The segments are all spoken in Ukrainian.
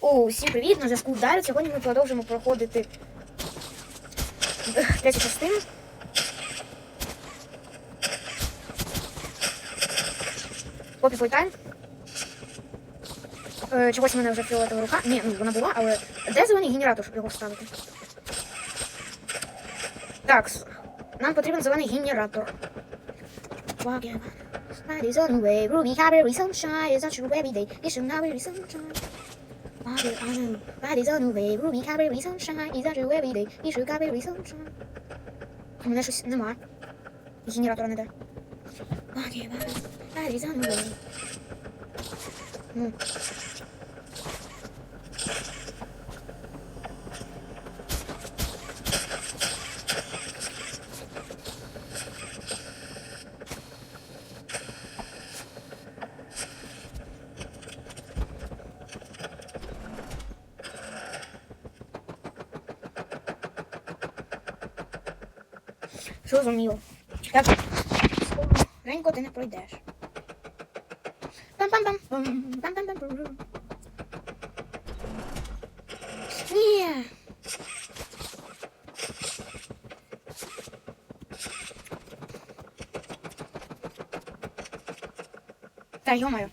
О, всім привіт! На зв'язку Дар'я. Сьогодні ми продовжимо проходити третю частину. Попі Пойтай. Е, Чогось в мене вже фіолетова рука. Ні, ну вона була, але де зелений генератор, щоб його вставити? Так, нам потрібен зелений генератор. Light is on the way, Ruby Harry, sunshine is not true every day. Should not be sunshine. Body on the light is on the way, Ruby Harry, sunshine is not true every day. You should not be sunshine. У мене щось нема. Генератора не де. Body, body, light is on the way. Ну. Зрозуміло. Так, скоренько ти не пройдеш. Пам-пам-пам. Пам-пам-пам. Ні. Та йомаю.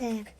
Так.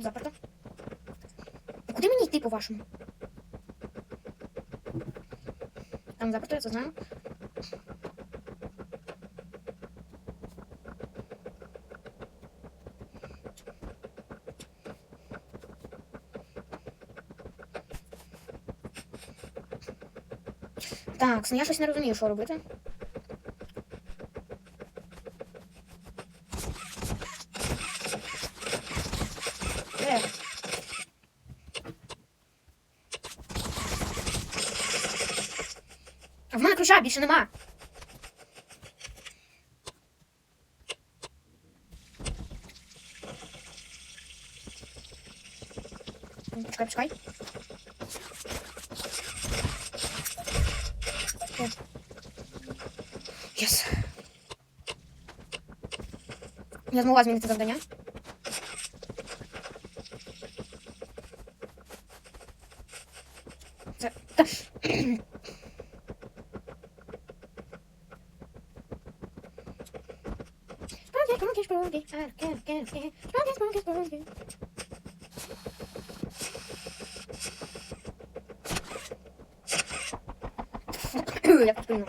Тут заперто. А куди мені йти, по-вашому? Там заперто, я це знаю. Так, ну я щось не розумію, що робити. А в мене ключа більше нема. Ну, Почекай, почекай. Єс. Я змогла змінити завдання. Це... やっぱ作る。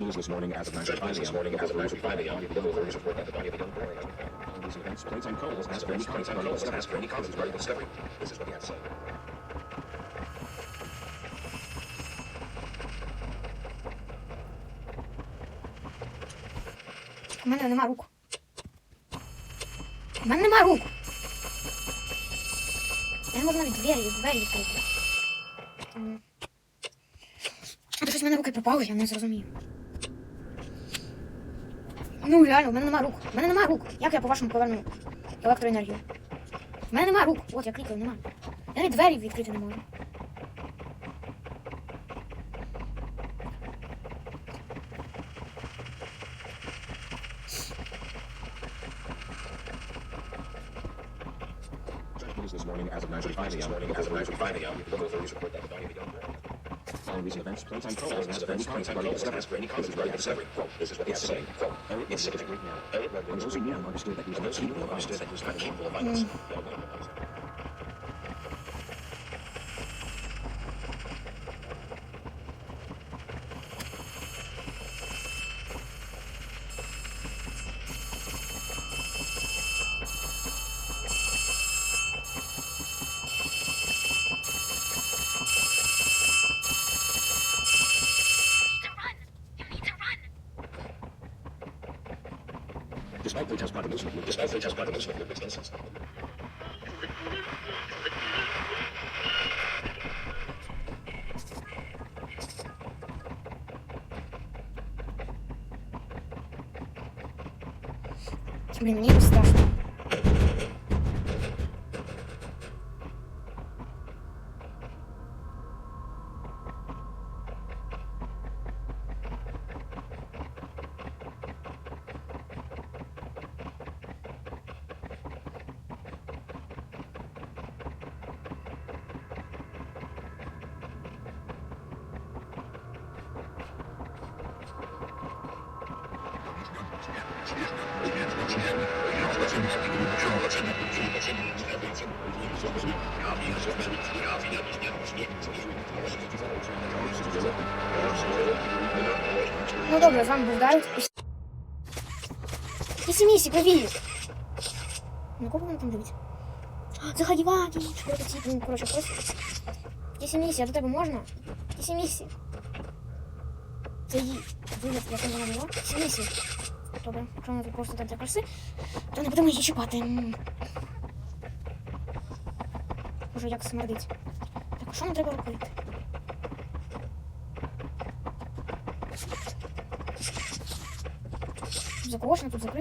News this morning as of 9:35 this morning as of 9:35 a.m. The authorities report that the body of a young boy has been found. Following these events, plates and codes asked for any comments and codes asked for any comments regarding the discovery. This is what he had to say. У мене нема рук. У мене нема рук. Я не можу навіть двері, двері відкрити. Щось в мене руки пропали, я не зрозумію. Ну реально, в мене нема рук. В мене нема рук. Як я по-вашому поверну електроенергію? В мене нема рук. От я клікаю, нема. Я навіть двері відкрити не можу. This morning as of 9:35 a.m. as of 9:35 a.m. The authorities report that Runtime has for any discovery. This is what they have to say. Eric is sick of it now. Eric Redwood. Understood that he was capable of violence. Блін, мені якось страшно. Ну добре, з вами був Дарик. Якісь місії, привіт! На кого вони там дивиться? Заходи, Ваки! Четвертый тип, ну, короче, просто... Якісь місії, а до тебе можна? Якісь місії. Це її вигляд, як вона була. Якісь місії. Добре, якщо вона просто для краси, то не будемо її чіпати. Боже, як смердить. Так, а що нам треба робити? Тут закошено, тут. Тут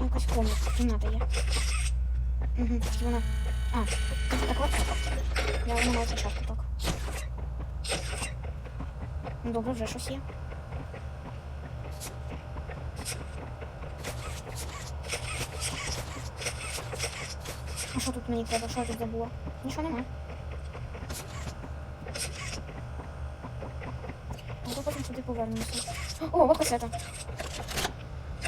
якась комната, є. Угу, вона. А, так от. Я вона мав спочатку так. Ну, Добре, вже щось є. А що тут мені треба? Що я тут забула? Нічого немає. Ну, повернемося. О, от касета.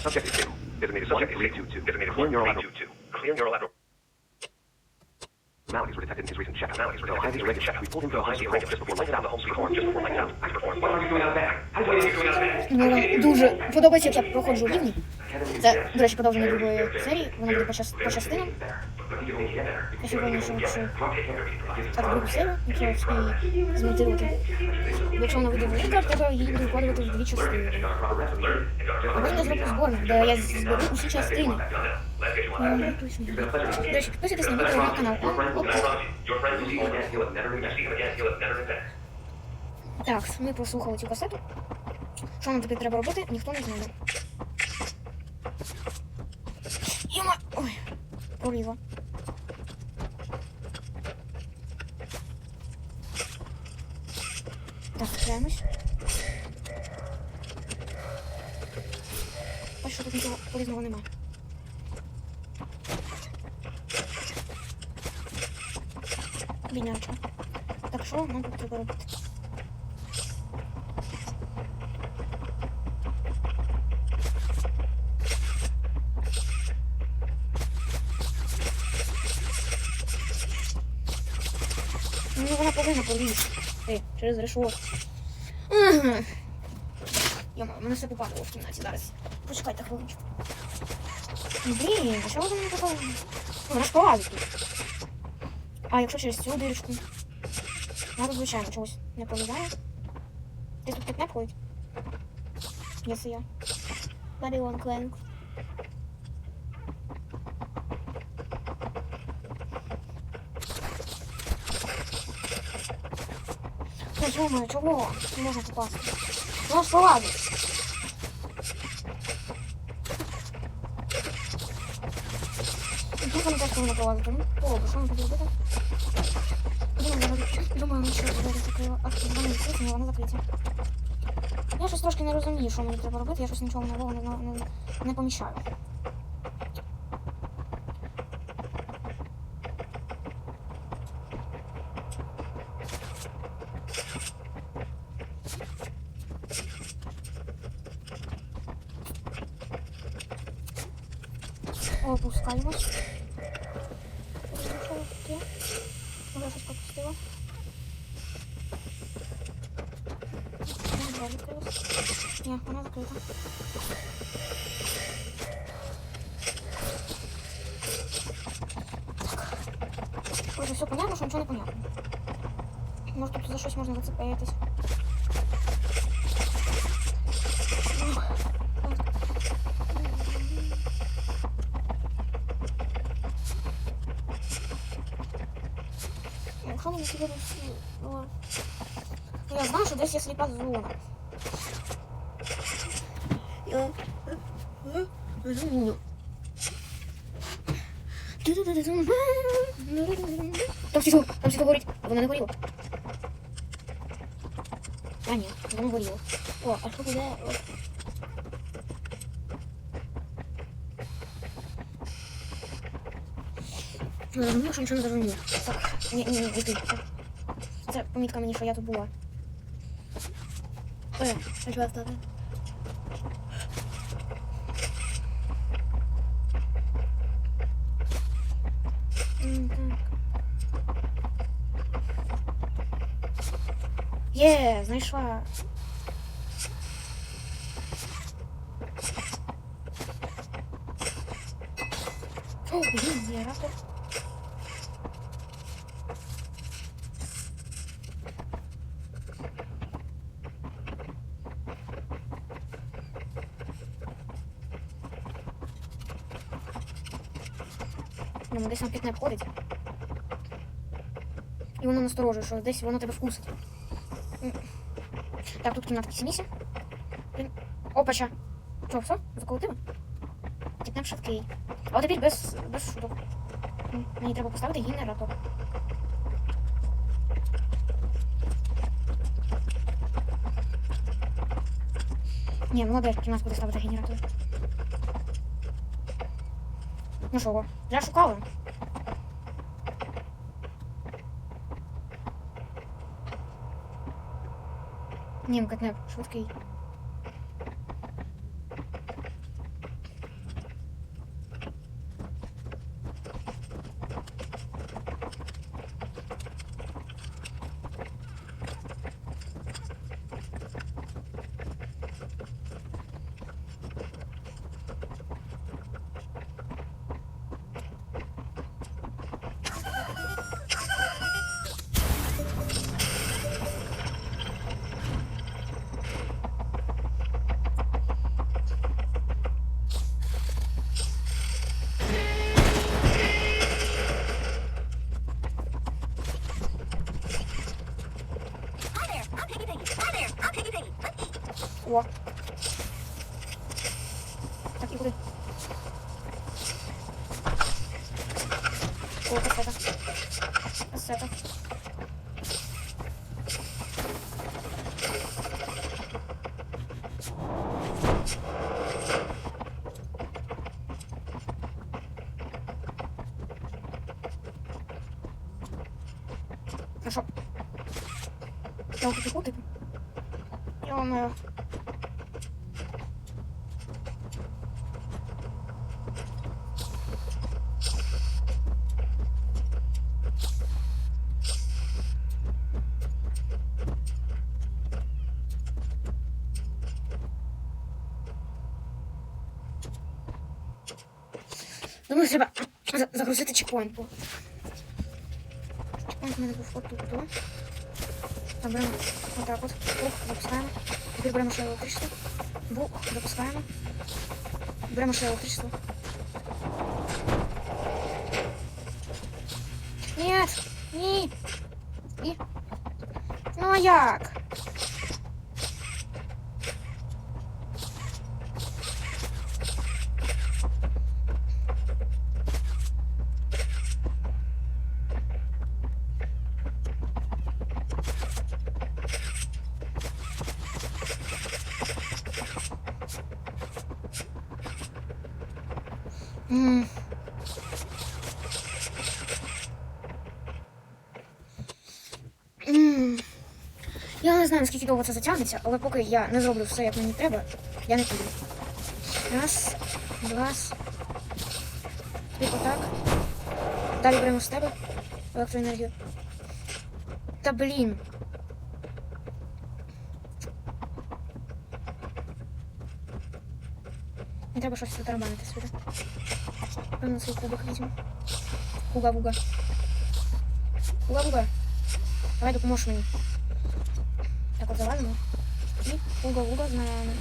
Subject is 2. Designated subject is 2 2. Designated 1 neural 2 2. Clear neural Maladies were detected in his recent check. Maladies were detected in his recent check. We pulled him to the home screen just before lights out. The home screen just before lights out. Ask perform. What are you doing out bed? How are you doing out bed? Мені дуже подобається, як проходжу рівні. Це, до речі, продовження другої серії. Воно буде по, час, по частинам. Я сьогодні ще хочу так другу серію, якщо я встигну змонтувати. Якщо вона вийде велика, треба її буде вкладувати в дві частини. Або я зроблю зборник, де я зберу усі частини. Точно. До речі, підписуйтесь на мій телеграм-канал. Так, ми прослухали цю касету. Що нам тепер треба робити, ніхто не знає. Йома! Ой, поріла. Так, вчаємось. Ось що тут нічого полізного нема. Бідняча. Так що нам тут треба робити? Ну вона повинна полізти. Ти, через решот. Ага. Йома, мене все попадало в кімнаті зараз. Почекайте хвилиночку. Блін, а чого вона не попала? Вона ж полазить. А якщо через цю дирочку? Вона тут, звичайно, чогось не пролізає. Десь тут кітнеп ходить. Якщо я. Babylon Clank. Та чому, чого? Не можна попасти. Вона ж пролазить. І Тут вона теж повинна пролазити. Ну, добре, що нам тут робити? Що двері закрила. А, вони відкриті, вони закриті. Я щось трошки не розумію, що мені треба робити, я щось нічого нового не, не, не помічаю. Опускаємось. Що таке? Може, я щось пропустила? Двері відкрились. Ні, вона закрита. Вроде все понятно, що нічого не понятно. Може тут за щось можна зацепитись. Ну, я знаю, що десь є сліпа зона. Я розумію. Там світло, там світло горить, а воно не горіло. А ні, воно горіло. О, а буде? От. Я розумію, що нічого не зрозумію. Так, ні, ні, ні, не ти. Це помітка мені, я тут була. Е, а чого стати? Є, знайшла. О, блін, є раптор. Ну, десь там пітне входить. І воно насторожує, що десь воно тебе вкусить. Так, тут кімнатки. Блін. Опача. Що, все? Заколотила? Кітнеп швидкий. А тепер без, без шуток. Мені треба поставити генератор. Ні, молодець, у нас буде ставити генератор. Ну що, вже шукали? Ні, ну катнеп, швидкий. Я уже купил. Ё-моё. Думаю, треба загрузити чекпоінт. Чекпоінт мене був отут. о. Так, беремо отак от. Бух, запускаємо. Тепер беремо ще електричество. Бух, запускаємо. Беремо ще електричество. Нет! Ні! І... Ну а як? Не знаю, наскільки довго це затягнеться, але поки я не зроблю все, як мені треба, я не піду. Раз, два. Типу так. Далі беремо з тебе електроенергію. Та блін. Не треба щось затарабанити сюди. Певно, свій кубик візьму. Куга-буга. Куга-буга. Давай допоможеш мені. Так от завалимо.